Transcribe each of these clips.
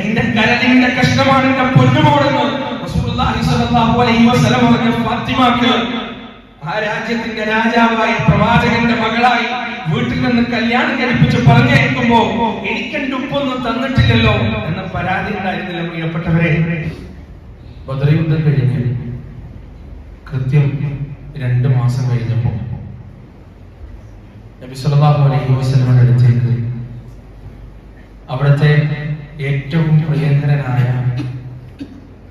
എന്റെ കരളിന്റെ കഷ്ണമാണ് എന്റെ ഫാത്തിമക്ക് ആ രാജ്യത്തിന്റെ രാജാവായ പ്രവാചകന്റെ മകളായി വീട്ടിൽ നിന്ന് കല്യാണം കഴിപ്പിച്ച് പറഞ്ഞയക്കുമ്പോ എനിക്കെന്റെ ഉപ്പൊന്നും തന്നിട്ടില്ലല്ലോ എന്ന പരാതി ഉണ്ടായിരുന്നില്ല പ്രിയപ്പെട്ടവരെ. ബദർ യുദ്ധം കഴിഞ്ഞ് കൃത്യം രണ്ട് മാസം കഴിഞ്ഞപ്പോ നബി സല്ലല്ലാഹു അലൈഹി വസല്ലമയുടെ അടുത്തേക്ക് അവിടുത്തെ ഏറ്റവും പ്രിയങ്കരനായ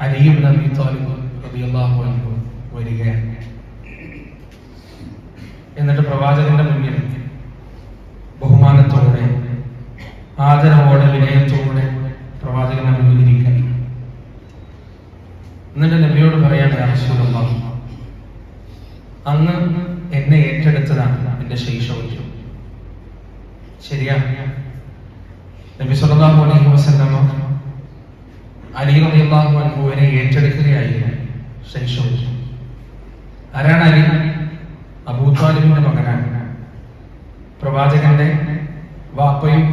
അലിയും നബി താലിബ് റബിയല്ലാഹു വരികയാണ്. എന്നിട്ട് പ്രവാചകന്റെ മുന്നിൽ ബഹുമാനത്തോടെ ആദരവോടെ വിനയത്തോടെ പ്രവാചകനെ മുന്നിൽ എന്നിട്ട് നബിയോട് പറയാൻ ആവശ്യമുള്ള അന്ന് എന്നെ ഏറ്റെടുത്തതാണ് എന്റെ ശൈശവം. ശരിയാ? നബി സല്ലല്ലാഹു അലൈഹി വസല്ലമ അലി റളിയല്ലാഹു അൻഹുവിനെ ഏറ്റെടുക്കുകയായിരുന്നു. ശൈശവം ആരാണ് അലി? അബൂ താലിബിന്റെ മകനാണ്. പ്രവാചകന്റെ വാപ്പയും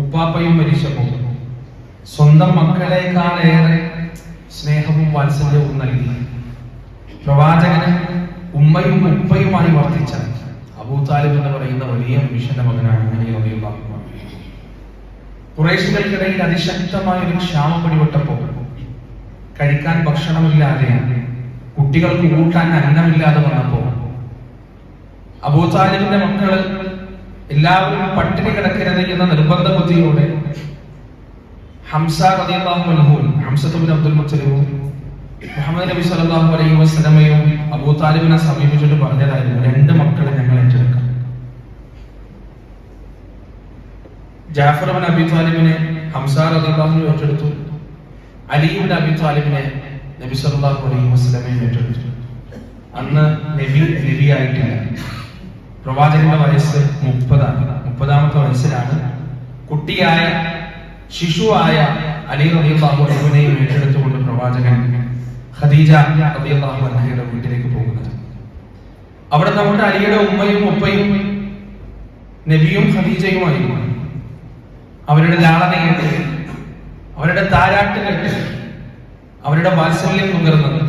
ഉപ്പാപ്പയും മരിച്ചപ്പോൾ സ്വന്തം മക്കളെക്കാളേറെ സ്നേഹവും വാത്സല്യവും നൽകി. പ്രവാചകന് ഉമ്മയും ഉപ്പയുമായി വർത്തിച്ച അബൂ താലിബ് എന്ന് പറയുന്ന വലിയ മനുഷ്യന്റെ മകനാണ് അലി അൻഹു. കുറേശികൾക്കിടയിൽ അതിശക്തമായ ഒരു ക്ഷാമം പിടിപെട്ടപ്പോൾ കഴിക്കാൻ ഭക്ഷണമില്ലാതെ കുട്ടികൾക്ക് കൂട്ടാൻ അന്നമില്ലാതെ വന്നപ്പോ അബൂതാലിബിന്റെ മക്കൾ എല്ലാവരും പട്ടിണി കിടക്കരുത് എന്ന നിർബന്ധ ബുദ്ധിയോടെ ഹംസ റളിയല്ലാഹു അൻഹു ഹംസത്ത് ബിൻ അബ്ദുൽ മുത്തലിവും മുഹമ്മദ് നബി സല്ലല്ലാഹു അലൈഹി വസ്ലമയും അബൂ താലിബിനെ സമീപിച്ചിട്ട് പറഞ്ഞതായിരുന്നു രണ്ട് മക്കളെ ഞങ്ങൾ ജാഫർ ബിൻ അബി താലിബിനെ ഹംസാർ അൻഹു ഏറ്റെടുത്തു. അലി ബിൻ അബി താലിബിനെ നബി സല്ലല്ലാഹു അലൈഹി വസ്ലമെ ഏറ്റെടുത്തു. അന്ന് നബി നബിയായിട്ടില്ല. പ്രവാചകന്റെ വയസ്സ് മുപ്പതാണ്. മുപ്പതാമത്തെ വയസ്സിലാണ് കുട്ടിയായ ശിശുവായ അലി റളിയല്ലാഹു അലഹുവിനെയും ഏറ്റെടുത്തുകൊണ്ട് പ്രവാചകൻ ഖദീജ റളിയല്ലാഹു അലഹയുടെ വീട്ടിലേക്ക് പോകുന്നത്. അവിടെ നമ്മുടെ അലിയുടെ ഉമ്മയും ഉപ്പയും നബിയും ഖദീജയുമായിരുന്നു. അവരുടെ ലാളന കേട്ട് അവരുടെ താരാട്ട് കേട്ട് അവരുടെ വാത്സല്യം നുകർന്നത്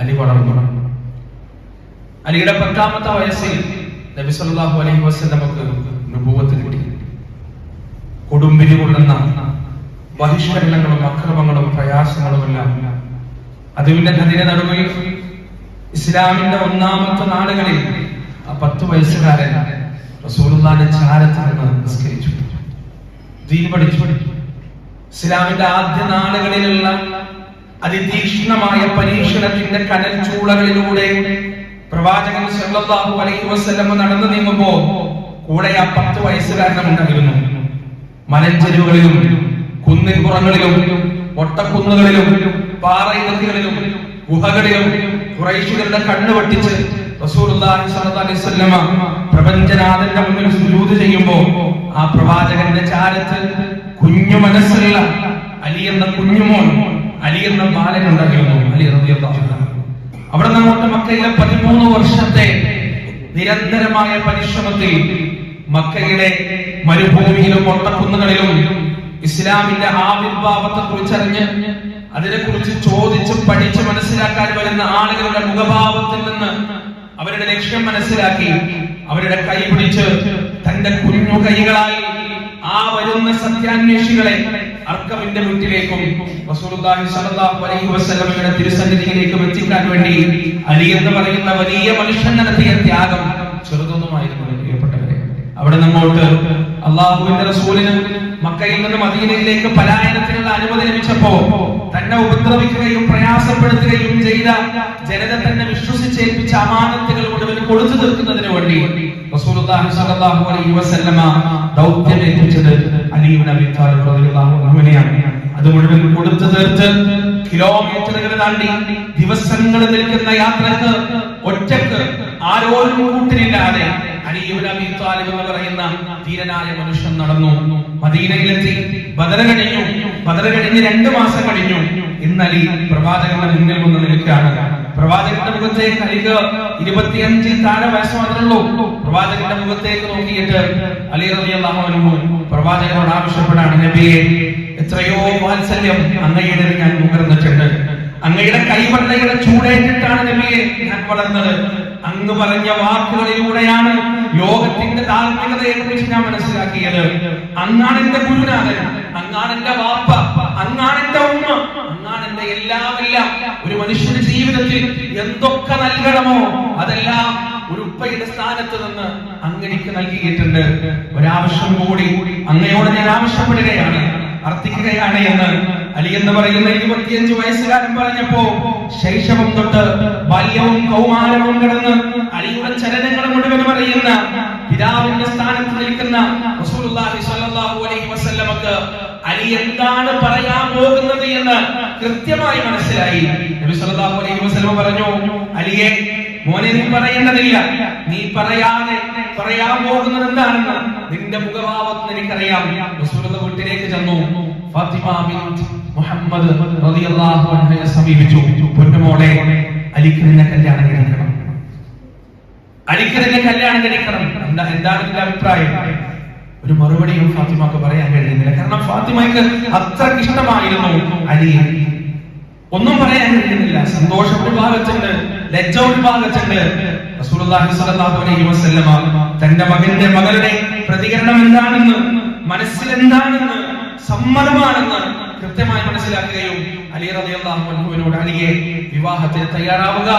അലി വളർന്നു. അലിയുടെ പത്താമത്തെ വയസ്സിൽ നബി സല്ലല്ലാഹു അലൈഹി വസല്ലമക്ക് നുബുവത്ത് കിട്ടി. കൊടുമ്പിരി കൊള്ളുന്ന ബഹിഷ്കരണങ്ങളും അക്രമങ്ങളും പ്രയാസങ്ങളും എല്ലാം അതിന്റെ നദിനെ നടുവിൽ ഇസ്ലാമിന്റെ ഒന്നാമത്തെ നാടുകളിൽ ആ പത്ത് വയസ്സുകാരൻ റസൂലുള്ളാന്റെ ചാരത്തിൽ നിന്ന് നിസ്കരിച്ചു. ദീൻ പഠിച്ചു. ഇസ്ലാമിന്റെ ആദ്യ നാളുകളിലുള്ള അതിതീക്ഷ്ണമായ പരീക്ഷണത്തിന്റെ കനൽ ചൂളകളിലൂടെ പ്രവാചകൻ സല്ലല്ലാഹു അലൈഹി വസല്ലം നടന്നു നീങ്ങുമ്പോ കൂടെ ആ പത്ത് വയസ്സുകാരനുണ്ടായിരുന്നു മലഞ്ചെരുവുകളിലും കുന്നിൻ പുറങ്ങളിലും ഒട്ടക്കുന്നുകളിലും പാറയിടത്തുകളിലും ഗുഹകളിലും ഖുറൈശികളുടെ കണ്ണു വെട്ടിച്ച് റസൂലുള്ളാഹി സ്വല്ലല്ലാഹു അലൈഹി വസല്ലമ പ്രപഞ്ചനാഥന്റെ മുന്നിൽ സുജൂത് ചെയ്യുമ്പോ ആ പ്രവാചകന്റെ ചാരത്ത് കുഞ്ഞു മനസ്സുള്ള അലി എന്ന കുഞ്ഞുമോൻ അലി എന്ന ബാലൻ ഉണ്ടാക്കിയിരുന്നു അലി അവിടെ നമ്മുടെ മക്കയിലെ പതിമൂന്ന് വർഷത്തെ നിരന്തരമായ പരിശ്രമത്തിൽ മക്കയിലെ മരുഭൂമിയിലും ഒട്ടക്കുന്നുകളിലും ഇസ്ലാമിന്റെ ആവിർഭാവത്തെ കുറിച്ചറിഞ്ഞ് അതിനെക്കുറിച്ച് ചോദിച്ച് പഠിച്ച് മനസ്സിലാക്കാൻ വരുന്ന ആളുകളുടെ മുഖഭാവത്തിൽ നിന്ന് അവരുടെ ലക്ഷ്യം മനസ്സിലാക്കി അവരുടെ കൈ പിടിച്ച് തന്റെ കുഞ്ഞു കൈകളായി ആ വരുന്ന സത്യാന്വേഷികളെ അർക്കമിന്റെ വീട്ടിലേക്കും വസല്ലമയുടെ തിരുസന്നിധിയിലേക്കും എത്തിക്കാൻ വേണ്ടി അലി എന്ന് പറയുന്ന വലിയ മനുഷ്യൻ നടത്തിയ ത്യാഗം ചെറുതൊന്നുമായിരുന്നു പ്രിയപ്പെട്ടവരെ. അവിടെ നമ്മോട്ട് അള്ളാഹുവിന്റെ റസൂലിന് മക്കയിൽ നിന്ന് മദീനയിലേക്ക് പലായനത്തിനുള്ള അനുമതി ലഭിച്ചപ്പോ തന്നെ ഉപദ്രവിക്കുകയും പ്രയാസപ്പെടുത്തുകയും ചെയ്ത ജനത തന്നെ വിശ്വസിച്ചേൽപ്പിച്ച അമാനത്തുകൾ മുഴുവൻ കൊടുത്തു തീർക്കുന്നതിന് വേണ്ടി ദൗത്യം ഏൽപ്പിച്ചത് അലി ഇബ്നു അബീ താലിബ് റളിയല്ലാഹു അൻഹുവിനെയാണ് അത് മുഴുവൻ കൊടുത്തു തീർത്ത് കിലോമീറ്ററുകൾ താണ്ടി ദിവസങ്ങൾ നിൽക്കുന്ന യാത്രയ്ക്ക് ഒറ്റയ്ക്ക് ആരോരും കൂട്ടിനില്ലാതെ എന്ന് പറയുന്ന ധീരനായ മനുഷ്യൻ നടന്നു. മദീനയിലെത്തി. ബദർ കഴിഞ്ഞു. ബദർ കഴിഞ്ഞ് രണ്ട് മാസം കഴിഞ്ഞു. ഇന്ന് അലി പ്രവാചകന്റെ മുന്നിൽ വന്ന് നിൽക്കുകയാണ്. പ്രവാചകന്റെ മുഖത്തേക്ക് അലിക്ക് ഇരുപത്തിയഞ്ചിൽ താഴെ വയസ്സ് മാത്രമേ പ്രവാചകന്റെ മുഖത്തേക്ക് നോക്കിയിട്ട് അലി റബി അൻഹു പ്രവാചകനോട് ആവശ്യപ്പെടാണ് നബിയെ എത്രയോ വാത്സല്യം അങ്ങയുടെ ഞാൻ നുകർന്നിട്ടുണ്ട് അങ്ങയുടെ കൈവണ്ണയുടെ ചൂടേറ്റിട്ടാണ് നബിയെ ഞാൻ വളർന്നത്. അങ്ങ് പറഞ്ഞ വാക്കുകളിലൂടെയാണ് ലോകത്തിന്റെ ധാർമ്മികതയെ കുറിച്ച് ഞാൻ മനസ്സിലാക്കിയത്. അങ്ങാണ് എന്റെ ഗുരുനാഥൻ അങ്ങാണ് എന്റെ വാപ്പ അങ്ങാണ് എന്റെ ഉമ്മ അങ്ങാണ് എന്റെ എല്ലാം എല്ലാം ഒരു മനുഷ്യന്റെ ജീവിതത്തിൽ എന്തൊക്കെ നൽകണമോ അതെല്ലാം ഒരു ഉപ്പയുടെ സ്ഥാനത്ത് നിന്ന് അങ്ങനെക്ക് നൽകിയിട്ടുണ്ട്. ഒരാവശ്യം കൂടി അങ്ങയോട് ഞാൻ ആവശ്യപ്പെടുകയാണ്. അർത്ഥിക്കുകയാണ് എന്ന്. അലി എന്ന് പറയുന്ന ഇരുപത്തിയഞ്ചു വയസ്സുകാരൻ പറഞ്ഞപ്പോ ശൈശവം തൊട്ട് ബാല്യവും കൗമാരവും കിടന്ന് അലിയുടെ ചലനങ്ങൾ മുഴുവൻ അറിയുന്ന പിതാവിന്റെ സ്ഥാനത്ത് നിൽക്കുന്ന വസല്ലമക്ക് അലി എന്താണ് പറയാൻ പോകുന്നത് എന്ന് കൃത്യമായി മനസ്സിലായി. നബി സല്ലല്ലാഹു അലൈഹി വസല്ലമ പറഞ്ഞു അലിയെ മോനെ നീ പറയേണ്ടതില്ല നീ പറയാതെ പറയാൻ പോകുന്നത് എന്താണെന്ന് നിന്റെ മുഖഭാവത്തിന് എനിക്കറിയാം. വീട്ടിലേക്ക് ചെന്നു. ഫാത്തിമ ബിൻത് മുഹമ്മദ് റളിയല്ലാഹു അൻഹയെ സമീപിച്ചു. പൊന്നുമോളെ അലിക്ക് നിന്നെ കല്യാണം കഴിക്കണം. അലിക്ക് കല്യാണം കഴിക്കണം. എന്താ എന്താണ് നിന്റെ അഭിപ്രായം? ഒരു മറുപടിയും ഫാത്തിമക്ക് പറയാൻ കഴിയുന്നില്ല. കാരണം ഫാത്തിമയ്ക്ക് അത്രയ്ക്ക് ഇഷ്ടമായിരുന്നു അലി. ഒന്നും പറയാൻ കഴിയുന്നില്ല. സന്തോഷം ഒരു ലജ്ജ ഒരു റസൂലുള്ളാഹി സ്വല്ലല്ലാഹു അലൈഹി വസല്ലമ തന്റെ മകന്റെ മകളുടെ പ്രതികരണം എന്താണെന്ന് മനസ്സിൽ എന്താണെന്ന് സമ്മതമാണെന്ന് കൃത്യമായി മനസ്സിലാക്കുകയും അലി റബിയോട് അലിയെ വിവാഹത്തിന് തയ്യാറാവുക.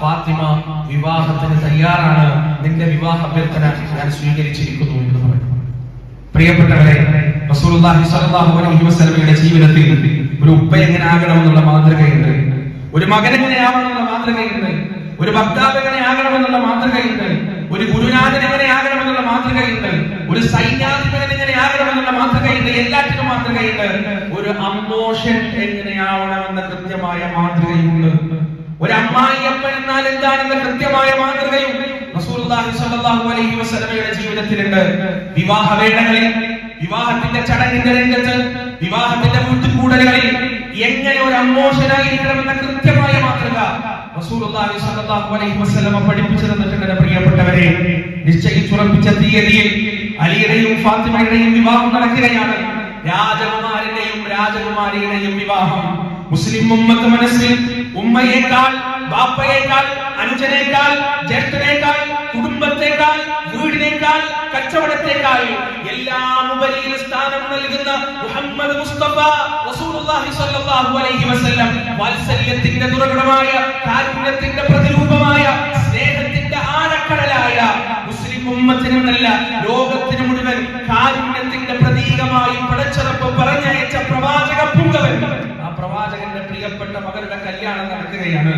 ഫാത്തിമ വിവാഹത്തിന് തയ്യാറാണ്. നിന്റെ വിവാഹ അഭ്യർത്ഥന ഞാൻ സ്വീകരിച്ചിരിക്കുന്നു എന്ന് പറഞ്ഞു. പ്രിയപ്പെട്ടവരെ റസൂലുള്ളാഹി ജീവിതത്തിൽ ഒരു ഉപ്പ എങ്ങനെ ആകണമെന്നുള്ള മാതൃകയുണ്ട്? ഒരു മകൻ എങ്ങനെ ആവണമെന്നുള്ള മാതൃകയുണ്ട്? ഒരു ഭർത്താവ് എങ്ങനെ ആകണമെന്നുള്ള മാതൃകയുണ്ട്? ഒരു ഗുരുനാഥൻ എങ്ങനെ ആകണമെന്നുള്ള മാതൃകയുണ്ട്? ഒരു സൈന്യാധിപൻ എങ്ങനെ ആകണമെന്നുള്ള മാതൃകയുണ്ട്? എല്ലാറ്റിനും മാതൃകയുണ്ട്. ഒരു അമ്മോഷൻ എങ്ങനെയാവണമെന്ന കൃത്യമായ മാതൃകയുണ്ട്. ഒരു അമ്മായിയപ്പൻ എന്നാൽ എന്താണെന്ന കൃത്യമായ മാതൃകയും ജീവിതത്തിലുണ്ട്. വിവാഹ വേളകളിൽ വിവാഹത്തിന്റെ ചടങ്ങിന്റെ രംഗത്ത് വിവാഹത്തിന്റെ വീട്ടുകൂടലുകളിൽ എങ്ങനെ ഒരു അമ്മോഷനായിരിക്കണമെന്ന കൃത്യമായ മാതൃക റസൂലുള്ളാഹി സ്വല്ലല്ലാഹു അലൈഹി വസല്ലമ പഠിപ്പിച്ചു തന്നിട്ടുണ്ട് പ്രിയപ്പെട്ടവരെ നിശ്ചയിച്ചുറപ്പിച്ച തീയതിയിൽ അലിയുടെയും ഫാത്തിമയുടെയും വിവാഹം നടക്കുകയാണ്. രാജകുമാരന്റെയും രാജകുമാരിയുടെയും വിവാഹം. മുസ്ലിം ഉമ്മത്ത് മനസ്സിൽ ഉമ്മയേക്കാൾ ബാപ്പയേക്കാൾ അനുജനേക്കാൾ ജ്യേഷ്ഠനേക്കാൾ കുടുംബത്തെക്കാൾ വീടിനേക്കാൾ കച്ചവടത്തെക്കാൾ എല്ലാം ഉപരിയിൽ സ്ഥാനം നൽകുന്ന മുഹമ്മദ് മുസ്തഫ റസൂലുള്ളാഹി സ്വല്ലല്ലാഹു അലൈഹി വസല്ലം വാത്സല്യത്തിന്റെ ദുർഘടമായ കാരുണ്യത്തിന്റെ പ്രതിരൂപമായ സ്നേഹത്തിന്റെ ആഴക്കടലായ മുസ്ലിം ഉമ്മത്തിനുമല്ല ലോകത്തിനു മുഴുവൻ കാരുണ്യത്തിന്റെ പ്രതീകമായി പടച്ചിറപ്പ് പറഞ്ഞയച്ച പ്രവാചക പുങ്കവൻ. ആ പ്രവാചകന്റെ പ്രിയപ്പെട്ട മകളുടെ കല്യാണം നടക്കുകയാണ്.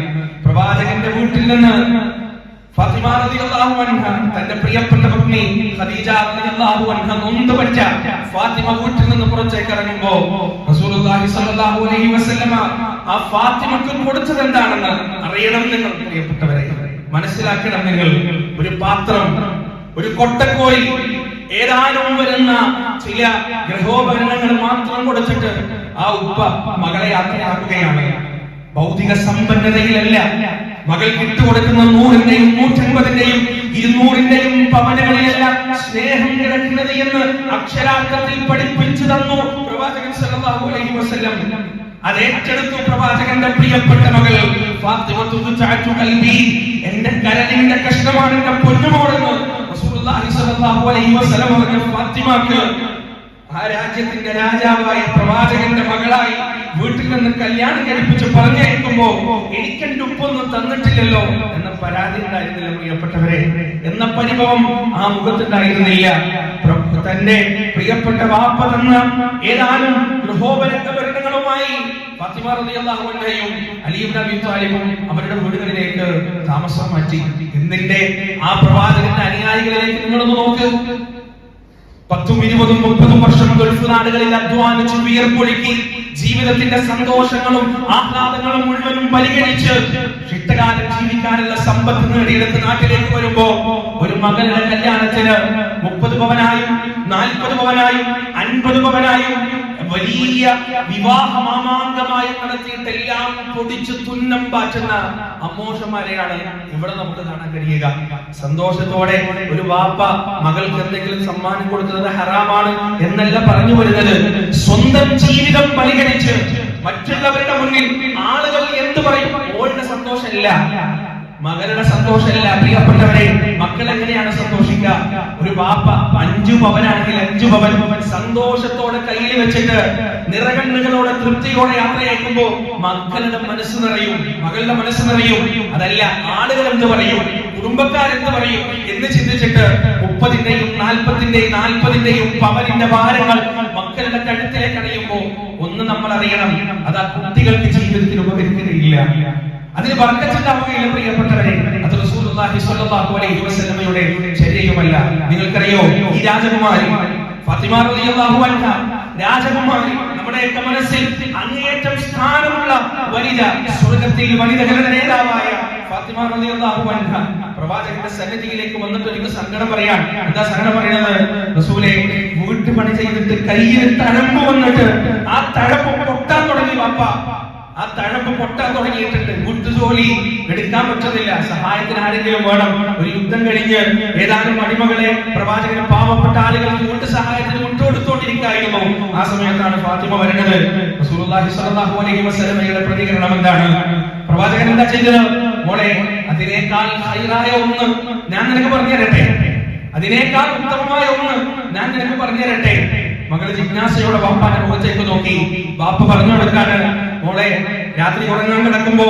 പ്രവാചകന്റെ വീട്ടിൽ നിന്ന് തന്റെ പ്രിയപ്പെട്ട പത്നി ഖദീജ അൻഹ നൊന്തുപറ്റ ഫാത്തിമ വീട്ടിൽ നിന്ന് പുറത്തേക്ക് ഇറങ്ങുമ്പോ അലൈഹി വസല്ലമ ആ ഫാത്തിമക്ക് കൊടുത്തത് എന്താണെന്ന് അറിയണം നിങ്ങൾ പ്രിയപ്പെട്ടവരെ. മനസ്സിലാക്കണം നിങ്ങൾ. ഒരു പാത്രം ഒരു കൊട്ടക്കോയി ഏതാനും വരുന്ന ചില ഗൃഹോപകരണങ്ങൾ മാത്രം കൊടുത്തിട്ട് ആ ഉപ്പ മകളെ യാത്രയാക്കുകയാണ് ഭൗതിക സമ്പന്നതയിലല്ല. മകൾ വിട്ടുകൊടുക്കുന്ന നൂറിന്റെയും നൂറ്റമ്പതിന്റെയും ഇരുന്നൂറിന്റെയും പവനകളിലല്ല സ്നേഹം കിടക്കുന്നത് എന്ന് അക്ഷരാർത്ഥത്തിൽ പഠിപ്പിച്ചു തന്നു പ്രവാചകൻ സല്ലല്ലാഹു അലൈഹി വസല്ലം. അത് ഏറ്റെടുത്തു പ്രവാചകന്റെ പ്രിയപ്പെട്ട മകൾ. എന്റെ കരലിന്റെ കഷ്ണമാണ് എന്റെ പൊന്നുമോളെന്ന് റസൂലുള്ളാഹി സ്വല്ലല്ലാഹു അലൈഹി വസല്ലം ഫാത്തിമക്ക് ആ രാജ്യത്തിന്റെ രാജാവായി പ്രവാചകന്റെ മകളായി വീട്ടിൽ നിന്ന് കല്യാണം കഴിപ്പിച്ച് പറഞ്ഞയക്കുമ്പോ എനിക്കെന്റെ ഉപ്പൊന്നും തന്നിട്ടില്ലല്ലോ എന്ന പരാതി ഉണ്ടായിരുന്നില്ല പ്രിയപ്പെട്ടവരെ. എന്ന പരിഭവം ആ മുഖത്തുണ്ടായിരുന്നില്ല. തന്റെ പ്രിയപ്പെട്ട വാപ്പ തന്ന ഏതാനും താലിബും അവരുടെ വീടുകളിലേക്ക് താമസം മാറ്റി. എന്നിന്റെ ആ പ്രവാചകന്റെ അനുയായികളിലേക്ക് നിങ്ങളൊന്ന് നോക്ക്. പത്തും ഇരുപതും മുപ്പതും വർഷം ഗൾഫ് നാടുകളിൽ അധ്വാനിച്ച് വിയർപ്പൊഴുക്കി ജീവിതത്തിന്റെ സന്തോഷങ്ങളും ആഹ്ലാദങ്ങളും മുഴുവനും പരിഗണിച്ച് ശിഷ്ടകാലം ജീവിക്കാനുള്ള സമ്പത്ത് നേടിയെടുത്ത് നാട്ടിലേക്ക് വരുമ്പോ ഒരു മകളുടെ കല്യാണത്തിന് മുപ്പത് പവനായും നാൽപ്പത് പവനായും അൻപത് പവനായും വലിയ വിവാഹ മാമാങ്കമായി നടത്തിയിട്ടെല്ലാം പൊടിച്ച് തുന്നം പാറ്റുന്ന അമ്മോഷന്മാരെയാണ് ഇവിടെ നമുക്ക് കാണാൻ കഴിയുക. സന്തോഷത്തോടെ ഒരു വാപ്പ മകൾക്ക് എന്തെങ്കിലും സമ്മാനം കൊടുക്കുന്നത് ഹറാമാണ് എന്നല്ല പറഞ്ഞു വരുന്നത്. സ്വന്തം ജീവിതം പരിഗണിച്ച് മറ്റുള്ളവരുടെ മുന്നിൽ ആളുകൾ എന്ത് പറയും? ഓളുടെ സന്തോഷമില്ല. മകളുടെ സന്തോഷമല്ല പ്രിയപ്പെട്ടവരെ മക്കൾ എങ്ങനെയാണ് സന്തോഷിക്കുക ഒരു വാപ്പ അഞ്ചു പവനാണെങ്കിൽ അഞ്ചു പവൻ. സന്തോഷത്തോടെ കയ്യിൽ വെച്ചിട്ട് നിറകണ്ണുകളോടെ തൃപ്തിയോടെ യാത്രയാക്കുമ്പോ മക്കളുടെ മനസ്സ് നിറയും മകളുടെ മനസ്സ് നിറയും. അതല്ല ആളുകൾ എന്ത് പറയും? കുടുംബക്കാരെന്ത് പറയും? എന്ന് ചിന്തിച്ചിട്ട് മുപ്പതിന്റെയും നാൽപ്പതിന്റെയും നാൽപ്പതിന്റെയും പവനിന്റെ ഭാരങ്ങൾ മക്കളുടെ കഴുത്തിലേക്ക് അടയുമ്പോ ഒന്ന് നമ്മൾ അറിയണം അത് ആ കുട്ടികൾക്ക് ജീവിതത്തിൽ ഉപകരിക്കുകയില്ല. അതിന് വർക്കച്ചുണ്ടാവുകയില്ല പ്രിയപ്പെട്ടവരെ. അത് റസൂലുള്ളാഹി സ്വല്ലല്ലാഹു അലൈഹി വസല്ലമയുടെ ശരീരമല്ല നിങ്ങൾക്കറിയോ ഈ രാജകുമാരി ഫാത്തിമ റളിയല്ലാഹു അൻഹ രാജകുമാരി നമ്മുടെ മനസ്സിൽ അങ്ങേയറ്റം സ്ഥാനമുള്ള വനിത സ്വർഗത്തിൽ വനിതകളുടെ നേതാവായ ഫാത്തിമ റളിയല്ലാഹു അൻഹ. പ്രവാചകന്റെ സന്നിധിയിലേക്ക് വന്നിട്ട് ഒരു സങ്കടം പറയാൻ. എന്താ സങ്കടം പറയുന്നത് റസൂലെ വീട്ടുപണി ചെയ്തിട്ട് കയ്യിൽ തഴമ്പ് വന്നിട്ട് ആ തഴമ്പ് പൊട്ടാൻ തുടങ്ങി വാപ്പ. ആ തഴമ്പ് പൊട്ടാൻ തുടങ്ങിയിട്ടുണ്ട്. കൂട്ടുജോലി എടുക്കാൻ പറ്റുന്നില്ല. സഹായത്തിന് ആരെങ്കിലും വേണം. ഒരു യുദ്ധം കഴിഞ്ഞ് ഏതാനും അടിമകളെ പ്രവാചകൻ പാവപ്പെട്ട ആളുകൾ കൂട്ടു സഹായത്തിന് വിട്ടുകൊടുത്തോണ്ടിരിക്കായിരുന്നു ആ സമയത്താണ് ഫാത്തിമ വരുന്നത്. അലൈഹി വസല്ലമയുടെ പ്രതികരണം എന്താണ്? പ്രവാചകൻ എന്താ ചെയ്തത്? മോളെ അതിനേക്കാൾ ഹൈറായ ഒന്ന് ഞാൻ നിനക്ക് പറഞ്ഞു തരട്ടെ അതിനേക്കാൾ ഉത്തമമായ ഒന്ന് ഞാൻ നിനക്ക് പറഞ്ഞു തരട്ടെ മകൾ ജിജ്ഞാസയോടെ ബാപ്പാന്റെ മുഖത്തേക്ക് നോക്കി. ബാപ്പ പറഞ്ഞു കൊടുക്കാണ് മോളെ രാത്രി ഉറങ്ങാൻ കിടക്കുമ്പോ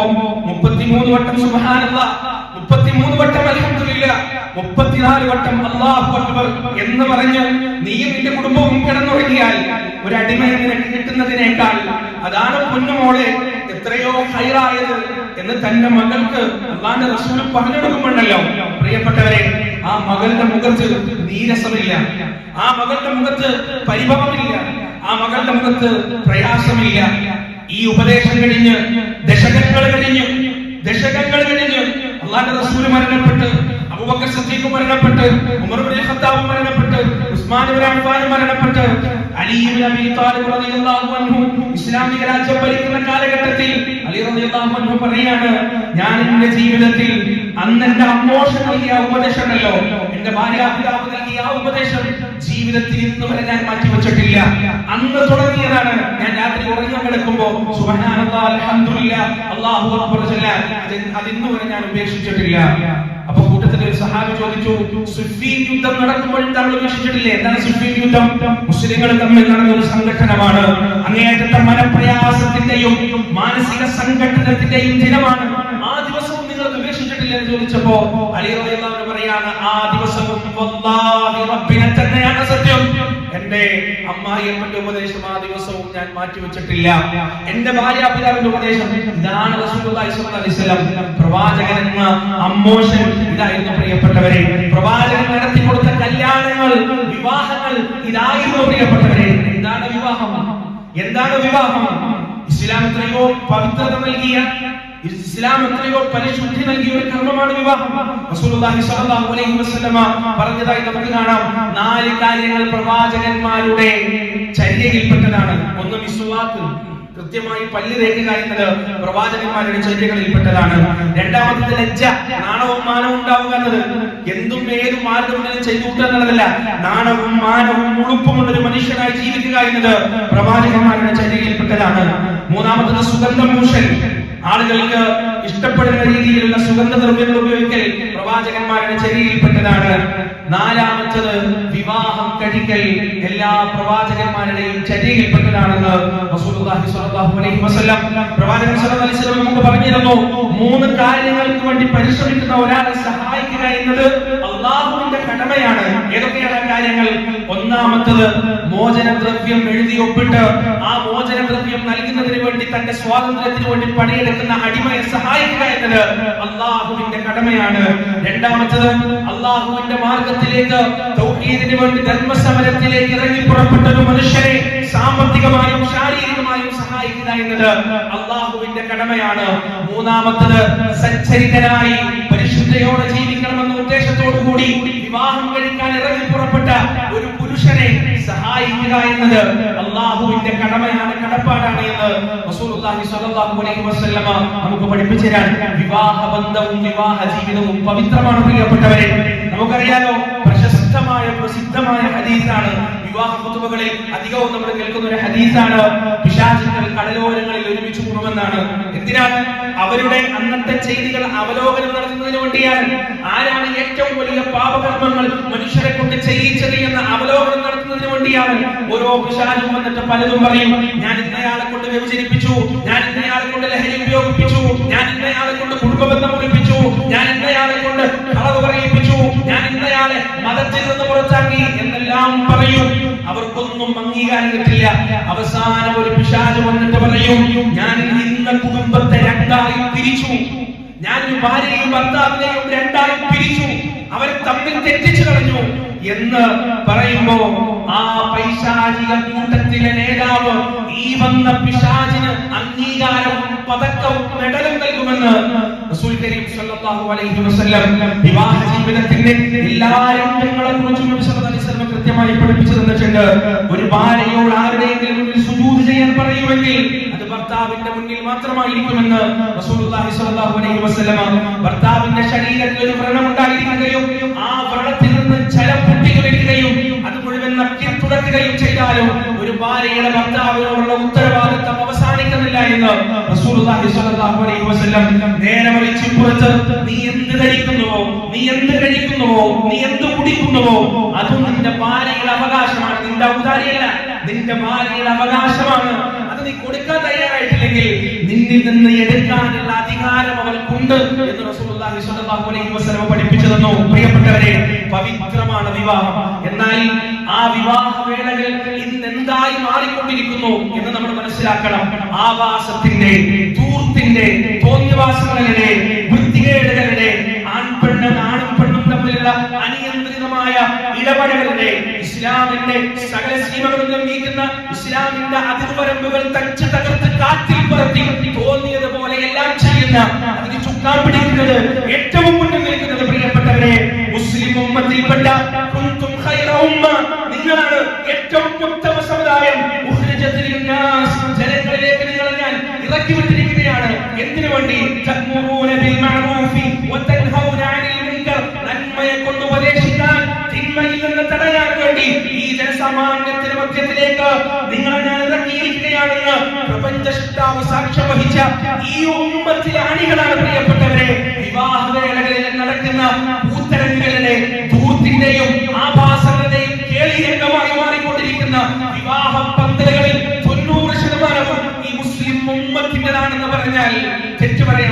മുപ്പത്തിമൂന്ന് വട്ടം സുഹാനല്ല മുപ്പത്തിമൂന്ന് വട്ടം അലഹമില്ല മുപ്പത്തിനാല് വട്ടം അള്ളാഹു അക്ബർ എന്ന് പറഞ്ഞ് നീയും നിന്റെ കുടുംബവും കിടന്നുറങ്ങിയാൽ ഒരു അടിമയെ കിട്ടുന്നതിനേക്കാൾ അതാണ് പൊന്നുമോളെ എത്രയോ ഹൈറായത് എന്ന് തന്റെ മകൾക്ക് അള്ളാന്റെ റസൂൽ പറഞ്ഞു കൊടുക്കുമ്പോണ്ടല്ലോ. പ്രിയപ്പെട്ടവരെ ആ മകളുടെ മുഖത്ത് നീരസമില്ല. ആ മകളുടെ മുഖത്ത് പരിഭവമില്ല. ആ മകളുടെ മുഖത്ത് പ്രയാസമില്ല. ഈ ഉപദേശം കഴിഞ്ഞ് ദശകങ്ങൾ കഴിഞ്ഞു ദശകങ്ങൾ കഴിഞ്ഞ് അള്ളാന്റെ റസൂൽ മരണപ്പെട്ട് അബൂബക്കർ സിദ്ദീഖ് മരണപ്പെട്ട് ഉമർ ഇബ്നു ഖത്താബ് മരണപ്പെട്ട് ഉസ്മാൻ ഇബ്നു അഫ്ഫാൻ മരണപ്പെട്ട് അലി ഇബ്നു അബീ താലിബ് റളിയല്ലാഹു അൻഹു ഇസ്ലാമിക രാജ്യം ഭരിക്കുന്ന കാലഘട്ടത്തിൽ അലി റളിയല്ലാഹു അൻഹു പറയാണ് ഞാൻ എന്റെ ജീവിതത്തിൽ അന്ന് എന്റെ അമ്മോഷൻ നൽകിയ ഉപദേശമല്ലോ എന്റെ മാതാപിതാവ് നൽകിയ ആ ഉപദേശം ജീവിതത്തിൽ ഇന്ന് വരെ ഞാൻ മാറ്റിവെച്ചിട്ടില്ല. അന്ന് തുടങ്ങിയതാണ്. ഞാൻ രാത്രി ഉറങ്ങാൻ കിടക്കുമ്പോ സുബ്ഹാനല്ലാഹ് അൽഹംദുലില്ലാ അല്ലാഹു അക്ബർ ചൊല്ലാൻ അത് അത് ഇന്ന് വരെ ഞാൻ ഉപേക്ഷിച്ചിട്ടില്ല. അപ്പൊ കൂട്ടത്തിൽ ഒരു സഹാബി ചോദിച്ചു സുഫീൻ യുദ്ധം നടക്കുമ്പോൾ താങ്കൾ ഉപേക്ഷിച്ചിട്ടില്ലേ? എന്താണ് സുഫീൻ യുദ്ധം? മുസ്ലിങ്ങൾ തമ്മിൽ നടന്ന ഒരു സംഘടനമാണ് അങ്ങേയറ്റത്തെ മനപ്രയാസത്തിന്റെയും മാനസിക സംഘടനത്തിന്റെയും ദിനമാണ് ആ ദിവസവും നിങ്ങൾ ഉപേക്ഷിച്ചിട്ടില്ല എന്ന് ചോദിച്ചപ്പോ അലി റളിയല്ലാഹു അൻഹു പറയാണ് ആ ദിവസവും റബ്ബിനെ തന്നെയാണ് സത്യം. എന്റെ അമ്മായിയമ്മന്റെ ഉപദേശം ആ ദിവസവും ഞാൻ മാറ്റിവെച്ചിട്ടില്ല. എന്റെ ഭാര്യാപിതാവിന്റെ ഉപദേശം ഇതാണ് എന്ന അമ്മോഷൻ ഇതായിരുന്നു പ്രിയപ്പെട്ടവരെ. പ്രവാചകൻ നടത്തി കൊടുത്ത കല്യാണങ്ങൾ വിവാഹങ്ങൾ ഇതായിരുന്നു പ്രിയപ്പെട്ടവരെ. എന്താണ് വിവാഹം? എന്താണ് വിവാഹം? ഇസ്ലാം എത്രയോ പവിത്രത നൽകിയ ഇസ്ലാം എത്രയോ പരിശുദ്ധി നൽകിയ ഒരു കർമ്മമാണ് വിവാഹം. പറഞ്ഞതായി നമുക്ക് കാണാം. നാല് കാര്യങ്ങൾ പ്രവാചകന്മാരുടെ ചര്യയിൽപ്പെട്ടതാണ്. ഒന്ന് മിസ്വാക്ക് കൃത്യമായി പല്ല് തേക്കുക എന്നത് പ്രവാചകന്മാരുടെ ചര്യകളിൽപ്പെട്ടതാണ്. രണ്ടാമത്തത് ലജ്ജ നാണവും മാനവും ഉണ്ടാവുക എന്നത് എന്തും ഏതും മാർഗം ചെയ്തു കൂട്ടുക നാണവും മാനവും ഉളുപ്പുമുള്ള ഒരു മനുഷ്യനായി ജീവിക്കുക എന്നത് പ്രവാചകന്മാരുടെ ചര്യയിൽപ്പെട്ടതാണ്. മൂന്നാമത്തത് സുഗന്ധമൂഷൻ ആളുകൾക്ക് ഇഷ്ടപ്പെടുന്ന രീതിയിലുള്ള സുഗന്ധദ്രവ്യങ്ങൾ ഉപയോഗിക്കൽ പ്രവാചകന്മാരുടെ ചെരിയിൽപ്പെട്ടതാണ്. നാലാമത്തത് വിവാഹം എല്ലാ പ്രവാചകന്മാരുടെയും ചര്യയിൽപ്പെട്ടതാണെന്ന് പ്രവാചകൻ പറഞ്ഞിരുന്നു. മൂന്ന് കാര്യങ്ങൾക്ക് വേണ്ടി പരിശ്രമിക്കുന്ന ഒരാളെ സഹായിക്കുക എന്നത് അള്ളാഹുവിന്റെ കടമയാണ്. ഏതൊക്കെയാണ് കാര്യങ്ങൾ? ഒന്നാമത്തത് മോചനദ്രവ്യം എഴുതി ഒപ്പിട്ട് ആ മോചനദ്രവ്യം നൽകുന്നതിന് വേണ്ടി തന്റെ സ്വാതന്ത്ര്യത്തിന് വേണ്ടി പണിയെടുക്കുന്ന അടിമയെ സഹായിക്കുക എന്നത് അള്ളാഹുവിന്റെ കടമയാണ്. രണ്ടാമത്തത് അള്ളാഹുവിന്റെ മാർഗത്തിലേക്ക് വേണ്ടി ധർമ്മസമരത്തിലേക്ക് ഇറങ്ങി പുറപ്പെട്ട ഒരു മനുഷ്യരെ സാമ്പത്തികമായും ശാരീരികമായും സഹായിക്കുക എന്നത് അള്ളാഹുവിന്റെ കടമയാണ്. മൂന്നാമത്തത് സച്ചരിതരായി പരിശുദ്ധയോടെ ജീവിക്കണമെന്ന ഉദ്ദേശത്തോടു കൂടി വിവാഹം കഴിക്കാൻ ഇറങ്ങി പുറപ്പെട്ട ഒരു പുരുഷനെ സഹായിക്കുക എന്നത് അള്ളാഹുവിന്റെ കടമയാണ് കടപ്പാടാണ് എന്ന് റസൂലുള്ളാഹി സ്വല്ലല്ലാഹു അലൈഹി നമുക്ക് പഠിപ്പിച്ചു തരാൻ. വിവാഹ ബന്ധവും വിവാഹ ജീവിതവും പവിത്രമാണ് പ്രിയപ്പെട്ടവരെ. നമുക്കറിയാലോ പ്രശസ്തമായ പ്രസിദ്ധമായ ഹദീസാണ്. വിവാഹ കുത്തുബകളിൽ അധികവും നമ്മൾ കേൾക്കുന്ന ഒരു ഹദീസാണ്. പിശാചികൾ കടലോരങ്ങളിൽ ഒരുമിച്ച് കൂടുമെന്നാണ്. എന്തിനാണ് അവരുടെ അന്നത്തെ ചെയ്തികൾ അവലോകനം നടത്തുന്നതിന് വേണ്ടിയാണ്. ആരാണ് ഏറ്റവും വലിയ പാപകർമ്മങ്ങൾ മനുഷ്യരെ കൊണ്ട് ചെയ്യിച്ചത് എന്ന അവലോകനം നടത്തുന്നതിന് വേണ്ടിയാണ്. ഓരോ പിശാചും വന്നിട്ട് പലതും പറയും. ഞാൻ ഇന്നയാളെ കൊണ്ട് വ്യഭിചരിപ്പിച്ചു. ഞാൻ ഇന്നയാളെ കൊണ്ട് ലഹരി ഉപയോഗിപ്പിച്ചു. ഞാൻ ഇന്നയാളെ കൊണ്ട് കുടുംബബന്ധം മുറിപ്പിച്ചു. ഞാൻ ഇന്നയാളെ കൊണ്ട് കളവ് പറയിപ്പിച്ചു ഇന്നയാളെ മതത്തിൽ നിന്ന് പുറത്താക്കി എന്നെല്ലാം പറയും. അവർക്കൊന്നും അംഗീകാരം കിട്ടില്ല. അവസാനം ഒരു പിശാച് വന്നിട്ട് പറയും ഞാൻ ഇന്ന കുടുംബത്തെ രണ്ടായി പിരിച്ചു. ഞാൻ ഭാര്യയും ഭർത്താവിനെയും രണ്ടായി പിരിച്ചു. അവരെ തമ്മിൽ തെറ്റിച്ചു എന്ന് പറയുമ്പോ ആ പൈശാചിക കൂട്ടത്തിലെ നേതാവ് ഈ വന്ന പിശാചിന് അംഗീകാരവും പതക്കവും മെഡലും നൽകുമെന്ന് റസൂൽ കരീം സല്ലല്ലാഹു അലൈഹി വസല്ലം വിവാഹ ജീവിതത്തിന്റെ എല്ലാ രംഗങ്ങളെ കുറിച്ചും കൃത്യമായി പഠിപ്പിച്ചു തന്നിട്ടുണ്ട്. ഒരു ഭാര്യയോട് ആരുടെയെങ്കിലും മുന്നിൽ സുജൂദ് ചെയ്യാൻ പറയുമെങ്കിൽ അത് ഭർത്താവിന്റെ മുന്നിൽ മാത്രമായിരിക്കുമെന്ന് റസൂലുള്ളാഹി സ്വല്ലല്ലാഹു അലൈഹി വസല്ലം ഭർത്താവിന്റെ ശരീരത്തിൽ ഒരു വ്രണം ഉണ്ടായിരിക്കുകയും ആ വ്രണത്തിൽ നിന്ന് ജലം പൊട്ടിക്കൊലിക്കുകയും അത് മുഴുവൻ നക്കി തുടക്കുകയും ചെയ്താലും ഒരു ഭാര്യയുടെ ഭർത്താവിനോടുള്ള ഉത്തരവാദിത്തം അവസാനിക്കുന്നില്ല എന്ന് റസൂലുള്ളാഹി സ്വല്ലല്ലാഹു അലൈഹി വസല്ലം നേരെ മറിച്ച് പുറത്ത് നീ എന്ത് കഴിക്കുന്നുവോ നീ എന്ത് കഴിക്കുന്നുവോ നീ എന്ത് കുടിക്കുന്നുവോ അതും നിന്റെ ഭാര്യയുടെ അവകാശമാണ്. നിന്റെ ഔദാരിയല്ല നിന്റെ ഭാര്യയുടെ അവകാശമാണ്. അത് നീ കൊടുക്കാൻ തയ്യാറായിട്ടില്ലെങ്കിൽ നിന്നിൽ നിന്ന് എടുക്കാനുള്ള അധികാരം അവർക്കുണ്ട് എന്ന് റസൂലുള്ളാഹി സ്വല്ലല്ലാഹു അലൈഹി വസല്ലം പഠിപ്പിച്ചു പ്രിയപ്പെട്ടവരെ പവിത്രമാണ് വിവാഹം. എന്നാൽ ആ വിവാഹ വേളകൾ ഇന്ന് എന്തായി മാറിക്കൊണ്ടിരിക്കുന്നു എന്ന് നമ്മൾ മനസ്സിലാക്കണം. ആവാസത്തിന്റെ ദൂർത്തിന്റെ തോന്നിവാസങ്ങളുടെ വൃത്തികേടുകളുടെ ആൺപെണ്ണും ആണും പെണ്ണും തമ്മിലുള്ള അനിയന്ത്രിതമായ ഇടപെടലുകളുടെ ഇസ്ലാമിന്റെ സകല സീമകളും ലംഘിക്കുന്ന ഇസ്ലാമിന്റെ അതിർവരമ്പുകൾ തച്ച് തകർത്ത് കാറ്റിൽ പറത്തി തോന്നിയതുപോലെ എല്ലാം ചെയ്യുന്ന അതിന് ചുക്കാൻ പിടിക്കുന്നത് ഏറ്റവും മുന്നിൽ നിൽക്കുന്നത് പ്രിയപ്പെട്ടവരെ മുസ്ലിം ഉമ്മത്തിൽപ്പെട്ട ഉമ്മ നിങ്ങളാണ് ഏറ്റവും ഉത്തമ സമുദായം. ജനങ്ങളിലേക്ക് നിങ്ങളെ ഞാൻ ഇറക്കി വിട്ടിരിക്കുകയാണ്. എന്തിനു വേണ്ടി? നന്മയെ കൊണ്ട് ഉപദേശിക്കാൻ തിന്മയിൽ നിന്ന് തടയാൻ വേണ്ടി ഈ ജനസാമാന്യത്തിന് മധ്യത്തിലേക്ക് നിങ്ങളെ ഞാൻ ഇറക്കിയിരിക്കുകയാണെന്ന് പ്രപഞ്ചഷ്ടാവ് സാക്ഷ്യം വഹിച്ച ഈ ഉമ്മത്തിലെ അണികളാണ് പ്രിയപ്പെട്ടവരെ. വിവാഹവേളകളിൽ നടക്കുന്ന hecho,